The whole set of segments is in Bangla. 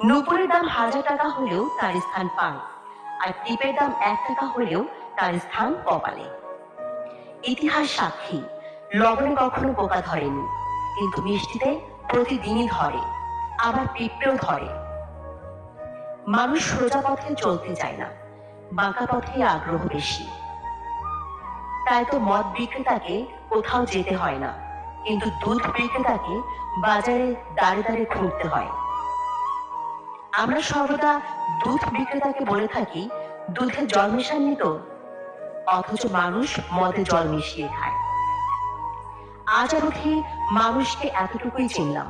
নুপুরের দাম হাজার টাকা হলেও তার স্থান পায় আর টিপের দাম এক টাকা হলেও তার স্থান কপালে। ইতিহাস সাক্ষী লবণে কখনো পোকা ধরেনি, কিন্তু মিষ্টিতে প্রতিদিনই ধরে, আবার পিঁপড়েও ধরে। মানুষ সোজা পথে চলতে চায় না, বাঁকা পথে আগ্রহ বেশি। তাই তো মদ বিক্রেতাকে কোথাও যেতে হয় না, কিন্তু দুধ বিক্রেতাকে বাজারে দাঁড়ে দাঁড়িয়ে খুঁজতে হয়। আমরা সর্বদা দুধ বিক্রেতাকে বলে থাকি, দুধে জল মেশাননি তো? অথচ মানুষ মদে জল মিশিয়ে খায়। আজ অবধি মানুষকে এতটুকুই চিনলাম,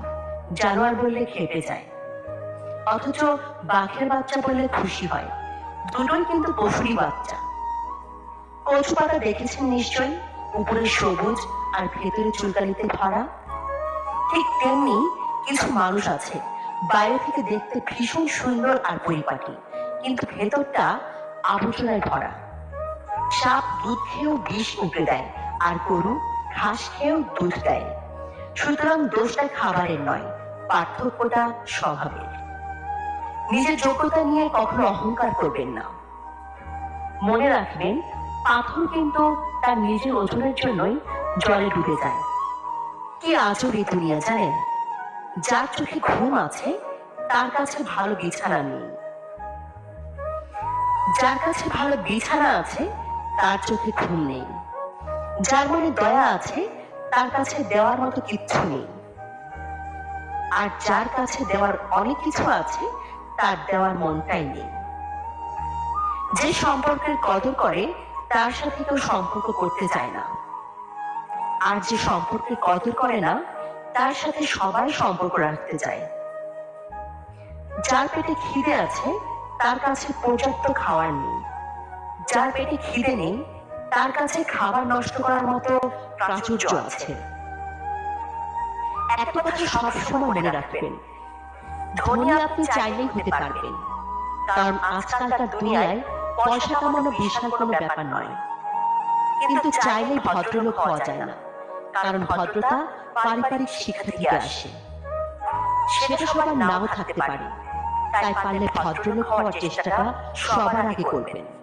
জানোয়ার বললে খেপে যায়। অথচ বাঘের বাচ্চা বললে খুশি হয়, দুটোই কিন্তু পশুরই বাচ্চা। কচু পাতা দেখেছেন নিশ্চয়ই? উপরে সবুজ আর ভেতরে চুলকানিতে ভরা? ঠিক তেমনি কিছু মানুষ আছে বাইরে থেকে দেখতে ভীষণ সুন্দর আর পরিপাটি। কিন্তু ভেতরটা আবর্জনায় ভরা। সাপ দুধ খেয়েও বিষ উপড়ে দেয় আর গরু ঘাস খেয়েও দুধ দেয়। সুতরাং দোষটা খাবারের নয়, পার্থক্যটা স্বভাবের। নিজের যোগ্যতা নিয়ে কখনো অহংকার করবেন না। মনে রাখবেন, পাথর কিন্তু তার নিজের ওজনের জন্যই জলে ডুবে যায়। কি আজব এই দুনিয়া, জানেন? যার চোখে ঘুম আছে, তার কাছে ভালো বিছানা নেই। যার কাছে ভালো বিছানা আছে, তার চোখে ঘুম নেই। যার মনে দয়া আছে, তার কাছে দেওয়ার মতো কিচ্ছু নেই। আর যার কাছে দেওয়ার অনেক কিছু আছে, তার দেওয়ার মনটাই নেই। যে সম্পর্কের কদর করে, তার সাথে কেউ সম্পর্ক করতে চায় না। আর যে সম্পর্কের কদর করে না তার সাথে সবাই সম্পর্ক রাখতে চায়। যার পেটে খিদে আছে, তার কাছে পর্যাপ্ত খাবার নেই। যার পেটে খিদে নেই, তার কাছে খাবার নষ্ট করার মতো প্রাচুর্য আছে। একটা কথা সবসময় মনে রাখবেন। ধনী আপনি চাইলেই হতে পারবেন। কারণ আজকালকার দুনিয়ায় পয়সা কামানো বিশাল কোনো ব্যাপার নয়। কিন্তু চাইলেই ভদ্রলোক হওয়া যায় না। কারণ ভদ্রতা পারিবারিক শিক্ষা থেকে আসে। সেটা সবার নাও থাকতে পারে। তাই পারলে ভদ্রলোক হওয়ার চেষ্টাটা সবার আগে করবেন।